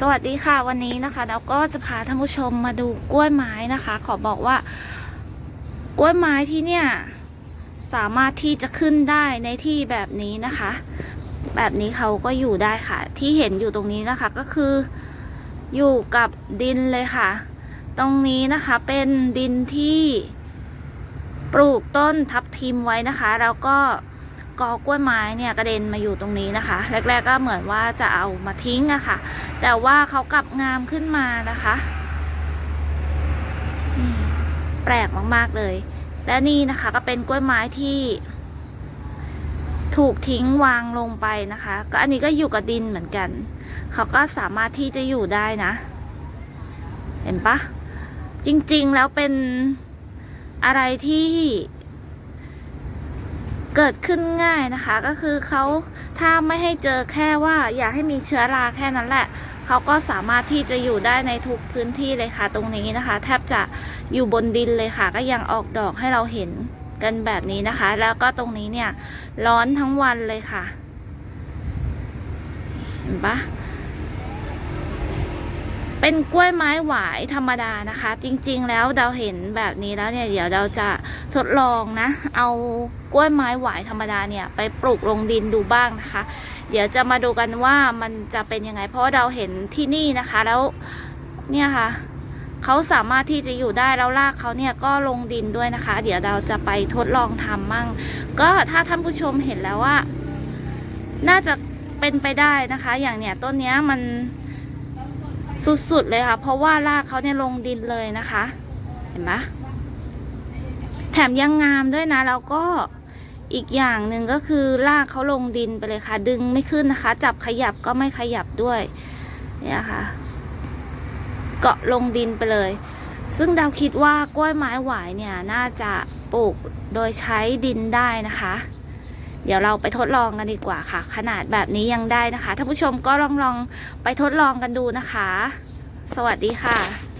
สวัสดีค่ะวันนี้นะคะ เราก็จะพาท่านผู้ชมมาดูกล้วยไม้นะคะ ขอบอกว่ากล้วยไม้ที่เนี่ยสามารถที่จะขึ้นได้ในที่แบบนี้นะคะ แบบนี้เขาก็อยู่ได้ค่ะ ที่เห็นอยู่ตรงนี้นะคะก็คืออยู่กับดินเลยค่ะ ตรงนี้นะคะเป็นดินที่ปลูกต้นทับทิมไว้นะคะ แล้วก็ กอกล้วยไม้เนี่ยกระเด็นมาอยู่ตรงนี้นะคะ แรก ๆ ก็เหมือนว่าจะเอามาทิ้งอะค่ะ แต่ว่าเขากลับงามขึ้นมานะคะแปลกมาก ๆ เลย และนี่นะคะก็เป็นกล้วยไม้ที่ ถูกทิ้งวางลงไปนะคะ ก็อันนี้ก็อยู่กับดินเหมือนกัน เขาก็สามารถที่จะอยู่ได้นะ เห็นปะจริงๆแล้วเป็นอะไรที่ เกิดขึ้นง่ายนะคะ ก็คือเขาถ้าไม่ให้เจอแค่ว่าอยากให้มีเชื้อราแค่นั้นแหละเขาก็สามารถที่จะอยู่ได้ในทุกพื้นที่เลยค่ะ ตรงนี้นะคะ แทบจะอยู่บนดินเลยค่ะ ก็ยังออกดอกให้เราเห็นกันแบบนี้นะคะ แล้วก็ตรงนี้เนี่ยร้อนทั้งวันเลยค่ะ เห็นปะ เป็นกล้วยไม้หวายธรรมดานะคะ จริงๆ แล้วเราเห็นแบบนี้แล้วเนี่ยเดี๋ยวเราจะทดลองนะ เอากล้วยไม้หวายธรรมดาเนี่ยไปปลูกลงดินดูบ้างนะคะ เดี๋ยวจะมาดูกันว่ามันจะเป็นยังไง เพราะเราเห็นที่นี่นะคะแล้วเนี่ยค่ะเขาสามารถที่จะอยู่ได้แล้วรากเขาเนี่ยก็ลงดินด้วยนะคะ เดี๋ยวเราจะไปทดลองทำมั่ง ก็ถ้าท่านผู้ชมเห็นแล้วว่า น่าจะเป็นไปได้นะคะ อย่างเนี้ยต้นเนี้ยมัน สุดๆเลยค่ะ เพราะว่ารากเขาเนี่ยลงดินเลยนะคะ เห็นไหมแถมยังงามด้วยนะ แล้วก็อีกอย่างหนึ่งก็คือรากเขาลงดินไปเลยค่ะ ดึงไม่ขึ้นนะคะ จับขยับก็ไม่ขยับด้วยเนี่ยค่ะ เกาะลงดินไปเลย ซึ่งดาวคิดว่ากล้วยไม้หวายเนี่ยน่าจะปลูกโดยใช้ดินได้นะคะ เดี๋ยวเราไปทดลองกันดีกว่าค่ะ ขนาดแบบนี้ยังได้นะคะท่านผู้ชมก็ลองลองไปทดลองกันดูนะคะ สวัสดีค่ะ